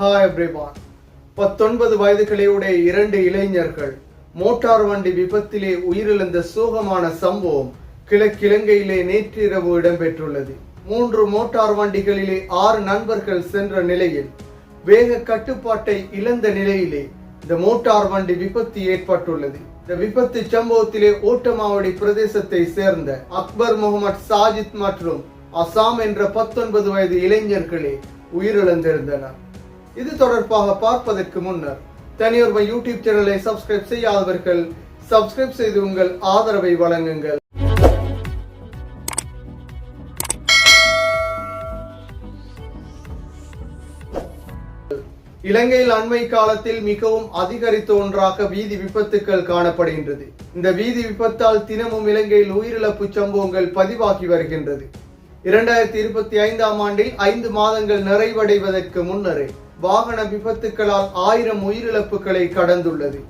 Hi everyone பத்தொன்பது வயதுகளையுடைய இரண்டு இளைஞர்கள் மோட்டார் வண்டி விபத்திலே உயிரிழந்த சோகமான சம்பவம் கிழக்கிழங்கையிலே நேற்றிரவு இடம்பெற்றுள்ளது. மூன்று மோட்டார் வண்டிகளிலே ஆறு நண்பர்கள் சென்ற நிலையில் வேக கட்டுப்பாட்டை இழந்த நிலையிலே இந்த மோட்டார் வண்டி விபத்து ஏற்பட்டுள்ளது. இந்த விபத்து சம்பவத்திலே ஓட்டமாவடி பிரதேசத்தை சேர்ந்த அக்பர் முகமது சாஜித் மற்றும் அசாம் என்ற பத்தொன்பது வயது இளைஞர்களே உயிரிழந்திருந்தனர். இது தொடர்பாக பார்ப்பதற்கு முன்னர் தனியொருமை யூடியூப் சேனலை சப்ஸ்கிரைப் செய்யாதவர்கள் சப்ஸ்கிரைப் செய்து உங்கள் ஆதரவை வழங்குங்கள். இலங்கையில் அண்மை காலத்தில் மிகவும் அதிகரித்த ஒன்றாக வீதி விபத்துக்கள் காணப்படுகின்றது. இந்த வீதி விபத்தால் தினமும் இலங்கையில் உயிரிழப்பு சம்பவங்கள் பதிவாகி வருகின்றது. இரண்டாயிரத்தி இருபத்தி ஐந்தாம் ஆண்டில் ஐந்து மாதங்கள் நிறைவடைவதற்கு முன்னரே வாகன விபத்துக்களால் ஆயிரம் உயிரிழப்புகளை கடந்துள்ளது.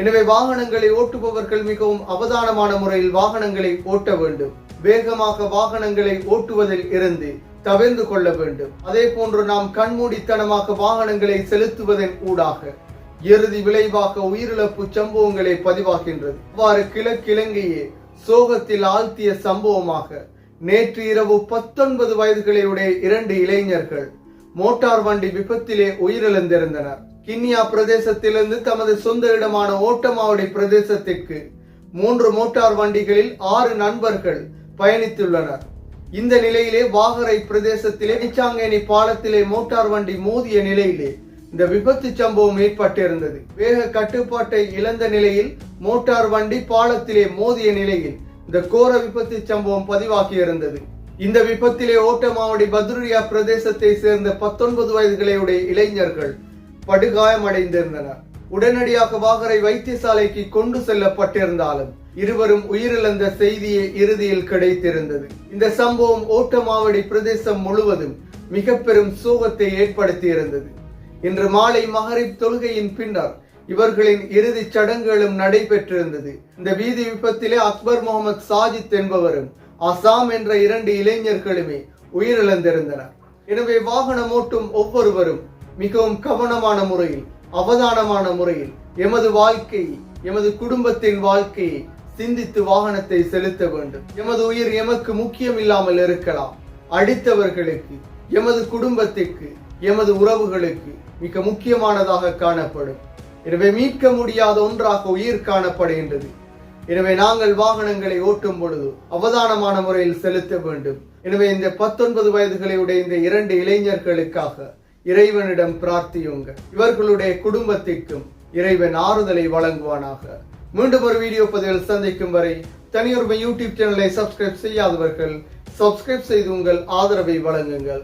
எனவே வாகனங்களை ஓட்டுபவர்கள் மிகவும் அவதானமான முறையில் வாகனங்களை ஓட்ட வேண்டும். வேகமாக வாகனங்களை ஓட்டுவதில் இருந்து தவிர்ந்து கொள்ள வேண்டும். அதே போன்று நாம் கண்மூடித்தனமாக வாகனங்களை செலுத்துவதன் ஊடாக இறுதி விளைவாக உயிரிழப்பு சம்பவங்களை பதிவாகின்றது அவ்வாறு கிழக்கிழங்கையே சோகத்தில் ஆழ்த்திய சம்பவமாக நேற்று இரவு பத்தொன்பது வயதுகளையுடைய இரண்டு இளைஞர்கள் மோட்டார் வண்டி விபத்திலே உயிரிழந்திருந்தனர். கிண்ணியா பிரதேசத்திலிருந்து தமது சொந்த இடமான ஓட்டமாவடி பிரதேசத்திற்கு மூன்று மோட்டார் வண்டிகளில் ஆறு நண்பர்கள் பயணித்துள்ளனர். இந்த நிலையிலே வாகரை பிரதேசத்திலே நிச்சாங்கேணி பாலத்திலே மோட்டார் வண்டி மோதிய நிலையிலே இந்த விபத்து சம்பவம் ஏற்பட்டிருந்தது. வேக கட்டுப்பாட்டை இழந்த நிலையில் மோட்டார் வண்டி பாலத்திலே மோதிய நிலையில் இந்த கோர விபத்து சம்பவம் பதிவாகியிருந்தது. இந்த விபத்திலே ஓட்டமாவடி பத்ருரியா பிரதேசத்தை சேர்ந்த பத்தொன்பது வயதுகளையுடைய இளைஞர்கள் படுகாயமடைந்திருந்தனர். உடனடியாக வாகரை வைத்தியசாலைக்கு கொண்டு செல்லப்பட்டிருந்தாலும் இருவரும் உயிரிழந்த செய்தியே இறுதியில் கிடைத்திருந்தது. இந்த சம்பவம் ஓட்டமாவடி பிரதேசம் முழுவதும் மிக பெரும் சோகத்தை ஏற்படுத்தி இருந்தது இன்று மாலை மகரிப் தொழுகையின் பின்னர் இவர்களின் இறுதிச் சடங்குகளும் நடைபெற்றிருந்தது. இந்த வீதி விபத்திலே அக்பர் முகமது சாஜித் என்பவரும் அசாம் என்ற இரண்டு இளைஞர்களுமே உயிரிழந்திருந்தனர். எனவே வாகனம் ஓட்டும் ஒவ்வொருவரும் மிகவும் கவனமான முறையில் அவதானமான முறையில் எமது வாழ்க்கையை எமது குடும்பத்தின் வாழ்க்கையை சிந்தித்து வாகனத்தை செலுத்த வேண்டும். எமது உயிர் எமக்கு முக்கியம் இல்லாமல் இருக்கலாம். அடித்தவர்களுக்கு எமது குடும்பத்திற்கு எமது உறவுகளுக்கு மிக முக்கியமானதாக காணப்படும். எனவே மீட்க முடியாத ஒன்றாக உயிர் காணப்படுகின்றது. எனவே நாங்கள் வாகனங்களை ஓட்டும் பொழுது அவதானமான முறையில் செலுத்த வேண்டும். எனவே இந்த பத்தொன்பது வயதுகளை உடைய இந்த இரண்டு இளைஞர்களுக்காக இறைவனிடம் பிரார்த்தியுங்கள் இவர்களுடைய குடும்பத்திற்கும் இறைவன் ஆறுதலை வழங்குவானாக. மீண்டும் ஒரு வீடியோ பதிவில் சந்திக்கும் வரை தனியொருமை யூடியூப் சேனலை சப்ஸ்கிரைப் செய்யாதவர்கள் சப்ஸ்கிரைப் செய்து உங்கள் ஆதரவை வழங்குங்கள்.